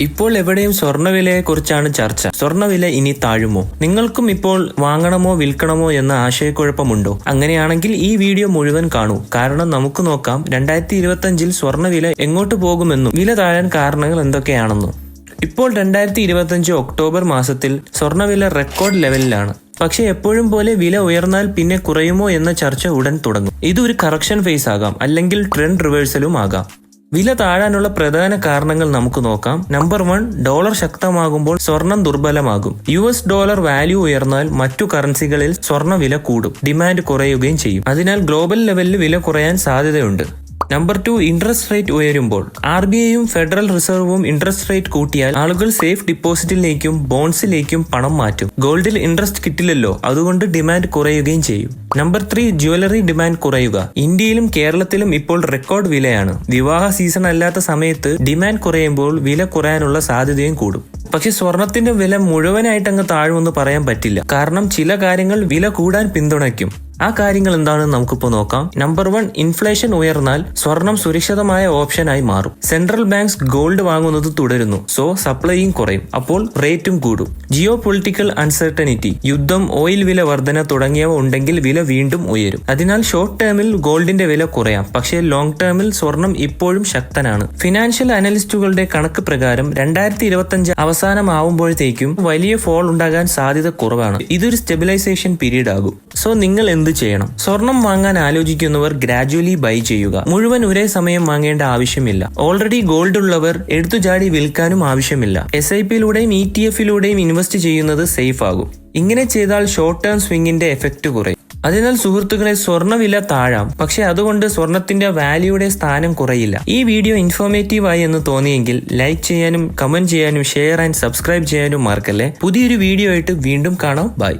ഇപ്പോൾ എവിടെയും സ്വർണവിലയെക്കുറിച്ചാണ് ചർച്ച. സ്വർണവില ഇനി താഴുമോ? നിങ്ങൾക്കും ഇപ്പോൾ വാങ്ങണമോ വിൽക്കണമോ എന്ന ആശയക്കുഴപ്പമുണ്ടോ? അങ്ങനെയാണെങ്കിൽ ഈ വീഡിയോ മുഴുവൻ കാണൂ. കാരണം നമുക്ക് നോക്കാം രണ്ടായിരത്തി ഇരുപത്തഞ്ചിൽ സ്വർണവില എങ്ങോട്ട് പോകുമെന്നും വില താഴാൻ കാരണങ്ങൾ എന്തൊക്കെയാണെന്നും. ഇപ്പോൾ രണ്ടായിരത്തി ഇരുപത്തഞ്ച് ഒക്ടോബർ മാസത്തിൽ സ്വർണവില റെക്കോർഡ് ലെവലിലാണ്. പക്ഷെ എപ്പോഴും പോലെ വില ഉയർന്നാൽ പിന്നെ കുറയുമോ എന്ന ചർച്ച ഉടൻ തുടങ്ങും. ഇതൊരു കറക്ഷൻ ഫേസ് ആകാം അല്ലെങ്കിൽ ട്രെൻഡ് റിവേഴ്സലും ആകാം. വില താഴാനുള്ള പ്രധാന കാരണങ്ങൾ നമുക്ക് നോക്കാം. നമ്പർ വൺ ഡോളർ ശക്തമാകുമ്പോൾ സ്വർണം ദുർബലമാകും. യു എസ് ഡോളർ വാല്യൂ ഉയർന്നാൽ മറ്റു കറൻസികളിൽ സ്വർണ വില കൂടും. ഡിമാൻഡ് കുറയുകയും ചെയ്യും. അതിനാൽ ഗ്ലോബൽ ലെവലിൽ വില കുറയാൻ സാധ്യതയുണ്ട്. നമ്പർ ടു ഇൻട്രസ്റ്റ് റേറ്റ് ഉയരുമ്പോൾ ആർ ബി ഐയും ഫെഡറൽ റിസർവും ഇൻട്രസ്റ്റ് റേറ്റ് കൂട്ടിയാൽ ആളുകൾ സേഫ് ഡിപ്പോസിറ്റിലേക്കും ബോൺസിലേക്കും പണം മാറ്റും. ഗോൾഡിൽ ഇൻട്രസ്റ്റ് കിട്ടില്ലല്ലോ അതുകൊണ്ട് ഡിമാൻഡ് കുറയുകയും ചെയ്യും. നമ്പർ ത്രീ ജ്വല്ലറി ഡിമാൻഡ് കുറയുക. ഇന്ത്യയിലും കേരളത്തിലും ഇപ്പോൾ റെക്കോർഡ് വിലയാണ്. വിവാഹ സീസൺ അല്ലാത്ത സമയത്ത് ഡിമാൻഡ് കുറയുമ്പോൾ വില കുറയാനുള്ള സാധ്യതയും കൂടും. പക്ഷെ സ്വർണത്തിന്റെ വില മുഴുവനായിട്ട് അങ്ങ് താഴുമെന്ന് പറയാൻ പറ്റില്ല. കാരണം ചില കാര്യങ്ങൾ വില കൂടാൻ പിന്തുണയ്ക്കും. ആ കാര്യങ്ങൾ എന്താണെന്ന് നമുക്കിപ്പോൾ നോക്കാം. നമ്പർ വൺ ഇൻഫ്ലേഷൻ ഉയർന്നാൽ സ്വർണം സുരക്ഷിതമായ ഓപ്ഷനായി മാറും. സെൻട്രൽ ബാങ്ക്സ് ഗോൾഡ് വാങ്ങുന്നത് തുടരുന്നു. സോ സപ്ലൈയും കുറയും. അപ്പോൾ റേറ്റും കൂടും. ജിയോ പൊളിറ്റിക്കൽ അൺസർട്ടനിറ്റി യുദ്ധം ഓയിൽ വില വർധന തുടങ്ങിയവ ഉണ്ടെങ്കിൽ വില വീണ്ടും ഉയരും. അതിനാൽ ഷോർട്ട് ടേമിൽ ഗോൾഡിന്റെ വില കുറയാം. പക്ഷേ ലോങ് ടേമിൽ സ്വർണം ഇപ്പോഴും ശക്തനാണ്. ഫിനാൻഷ്യൽ അനലിസ്റ്റുകളുടെ കണക്ക് പ്രകാരം രണ്ടായിരത്തി ഇരുപത്തഞ്ച് അവസാനമാവുമ്പോഴത്തേക്കും വലിയ ഫോൾ ഉണ്ടാകാൻ സാധ്യത കുറവാണ്. ഇതൊരു സ്റ്റെബിലൈസേഷൻ പീരീഡ് ആകും. സോ നിങ്ങൾ എന്ത് ചെയ്യണം. സ്വർണം വാങ്ങാൻ ആലോചിക്കുന്നവർ ഗ്രാജുവലി ബൈ ചെയ്യുക. മുഴുവൻ ഒരേ സമയം വാങ്ങേണ്ട ആവശ്യമില്ല. ഓൾറെഡി ഗോൾഡ് ഉള്ളവർ എടുത്തുചാടി വിൽക്കാനും ആവശ്യമില്ല. എസ് ഐ പിയിലൂടെയും ഇ ടി എഫിലൂടെയും ഇൻവെസ്റ്റ് ചെയ്യുന്നത് സേഫ് ആകും. ഇങ്ങനെ ചെയ്താൽ ഷോർട്ട് ടേം സ്വിങ്ങിന്റെ എഫക്ട് കുറയും. അതിനാൽ സുഹൃത്തുക്കളെ സ്വർണവില താഴാം. പക്ഷെ അതുകൊണ്ട് സ്വർണത്തിന്റെ വാല്യൂയുടെ സ്ഥാനം കുറയില്ല. ഈ വീഡിയോ ഇൻഫോർമേറ്റീവ് ആയി എന്ന് തോന്നിയെങ്കിൽ ലൈക്ക് ചെയ്യാനും കമന്റ് ചെയ്യാനും ഷെയർ ആൻഡ് സബ്സ്ക്രൈബ് ചെയ്യാനും മറക്കല്ലേ? പുതിയൊരു വീഡിയോ ആയിട്ട് വീണ്ടും കാണാം. ബൈ